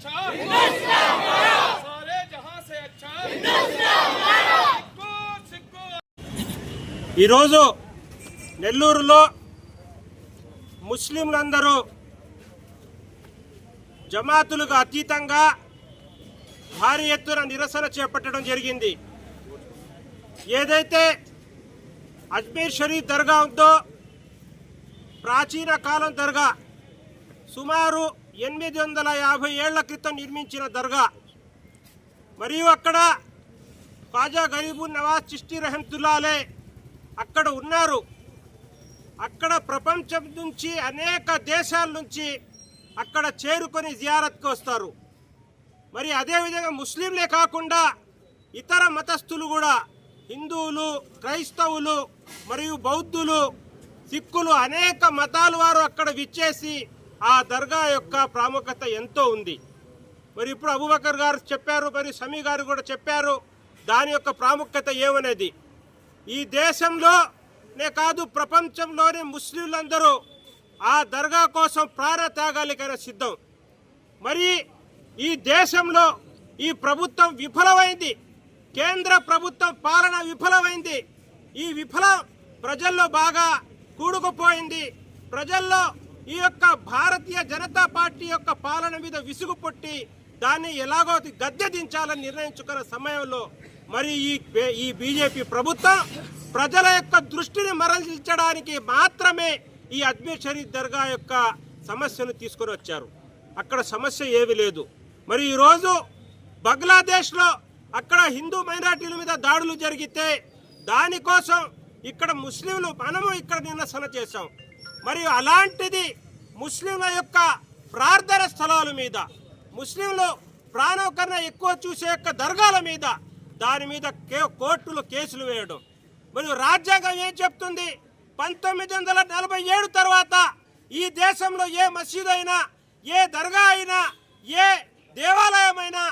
अच्छा सारे जहां से अच्छा सिक्को सिक्को ఈరోజు నెల్లూరులో ముస్లింలందరూ జమాతులకు అతీతంగా భారీ ఎత్తున నిరసన చేపట్టడం జరిగింది ఏదైతే అజ్మీర్ షరీఫ్ దర్గా ఉందో ప్రాచీన కాలం దర్గా సుమారు ఎనిమిది వందల యాభై ఏళ్ళ క్రితం నిర్మించిన దర్గా. మరియు అక్కడ ఖాజా గరీబు నవాజ్ చిష్టి రహంతులాలే అక్కడ ఉన్నారు. అక్కడ ప్రపంచం నుంచి అనేక దేశాల నుంచి అక్కడ చేరుకొని జియారత్కి వస్తారు. మరి అదేవిధంగా ముస్లింలే కాకుండా ఇతర మతస్థులు కూడా హిందువులు క్రైస్తవులు మరియు బౌద్ధులు సిక్కులు అనేక మతాల వారు అక్కడ విచ్చేసి ఆ దర్గా యొక్క ప్రాముఖ్యత ఎంతో ఉంది. మరి ఇప్పుడు అబుబకర్ గారు చెప్పారు మరి సమీ గారు కూడా చెప్పారు దాని యొక్క ప్రాముఖ్యత ఏమనేది? ఈ దేశంలోనే కాదు ప్రపంచంలోనే ముస్లింలందరూ ఆ దర్గా కోసం ప్రాణ త్యాగాలకైనా సిద్ధం. మరి ఈ దేశంలో ఈ ప్రభుత్వం విఫలమైంది. కేంద్ర ప్రభుత్వం పాలన విఫలమైంది. ఈ విఫలం ప్రజల్లో బాగా కూడుకుపోయింది. ప్రజల్లో ఈ యొక్క భారతీయ జనతా పార్టీ యొక్క పాలన మీద విసుగు పుట్టి దాన్ని ఎలాగో గద్దె దించాలని నిర్ణయించుకున్న సమయంలో మరి ఈ ఈ బీజేపీ ప్రభుత్వం ప్రజల యొక్క దృష్టిని మరల్చడానికి మాత్రమే ఈ అజ్మీర్ షరీఫ్ దర్గా యొక్క సమస్యను తీసుకొని వచ్చారు. అక్కడ సమస్య ఏమీ లేదు. మరి ఈరోజు బంగ్లాదేశ్లో అక్కడ హిందూ మైనార్టీల మీద దాడులు జరిగితే దానికోసం ఇక్కడ ముస్లింలు మనము ఇక్కడ నిరసన చేశాం. మరియు అలాంటిది ముస్లింల యొక్క ప్రార్థన స్థలాల మీద ముస్లింలు ప్రాణం ఎక్కువ చూసే యొక్క దర్గాల మీద దాని మీద కే కోర్టులు కేసులు వేయడం. మరియు రాజ్యాంగం ఏం చెప్తుంది? పంతొమ్మిది వందల నలభై ఏడు తర్వాత ఈ దేశంలో ఏ మసీదు అయినా ఏ దర్గా అయినా ఏ దేవాలయమైనా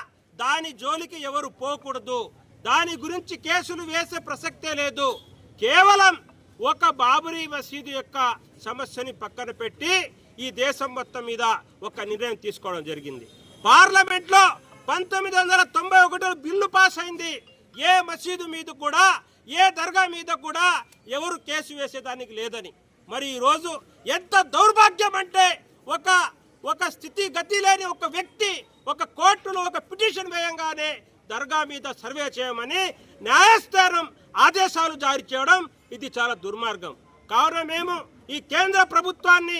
దాని జోలికి ఎవరు పోకూడదు. దాని గురించి కేసులు వేసే ప్రసక్తే లేదు. కేవలం ఒక బాబరీ మసీదు యొక్క సమస్యని పక్కన పెట్టి ఈ దేశం మొత్తం మీద ఒక నిర్ణయం తీసుకోవడం జరిగింది. పార్లమెంట్లో పంతొమ్మిది వందల తొంభై ఒకటిలో బిల్లు పాస్ అయింది. ఏ మసీదు మీద కూడా ఏ దర్గా మీద కూడా ఎవరు కేసు వేసేదానికి లేదని. మరి ఈరోజు ఎంత దౌర్భాగ్యం అంటే ఒక ఒక స్థితి గతి లేని ఒక వ్యక్తి ఒక కోర్టులో ఒక పిటిషన్ వేయంగానే దర్గా మీద సర్వే చేయమని న్యాయస్థానం ఆదేశాలు జారీ చేయడం ఇది చాలా దుర్మార్గం. కావున మేము ఈ కేంద్ర ప్రభుత్వాన్ని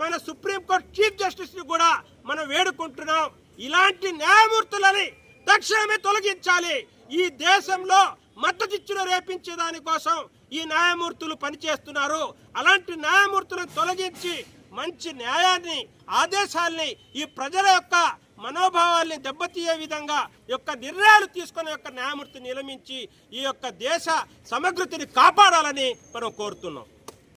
మన సుప్రీంకోర్టు చీఫ్ జస్టిస్ని కూడా మనం వేడుకుంటున్నాం. ఇలాంటి న్యాయమూర్తులని తక్షణమే తొలగించాలి. ఈ దేశంలో మద్దతిచ్చును రేపించే దానికోసం ఈ న్యాయమూర్తులు పనిచేస్తున్నారు. అలాంటి న్యాయమూర్తులను తొలగించి మంచి న్యాయాన్ని ఆదేశాల్ని ఈ ప్రజల యొక్క మనోభావాల్ని దెబ్బతీయే విధంగా యొక్క నిర్ణయాలు తీసుకునే యొక్క న్యాయమూర్తి నియమించి ఈ యొక్క దేశ సమగ్రతని కాపాడాలని మనం కోరుతున్నాం.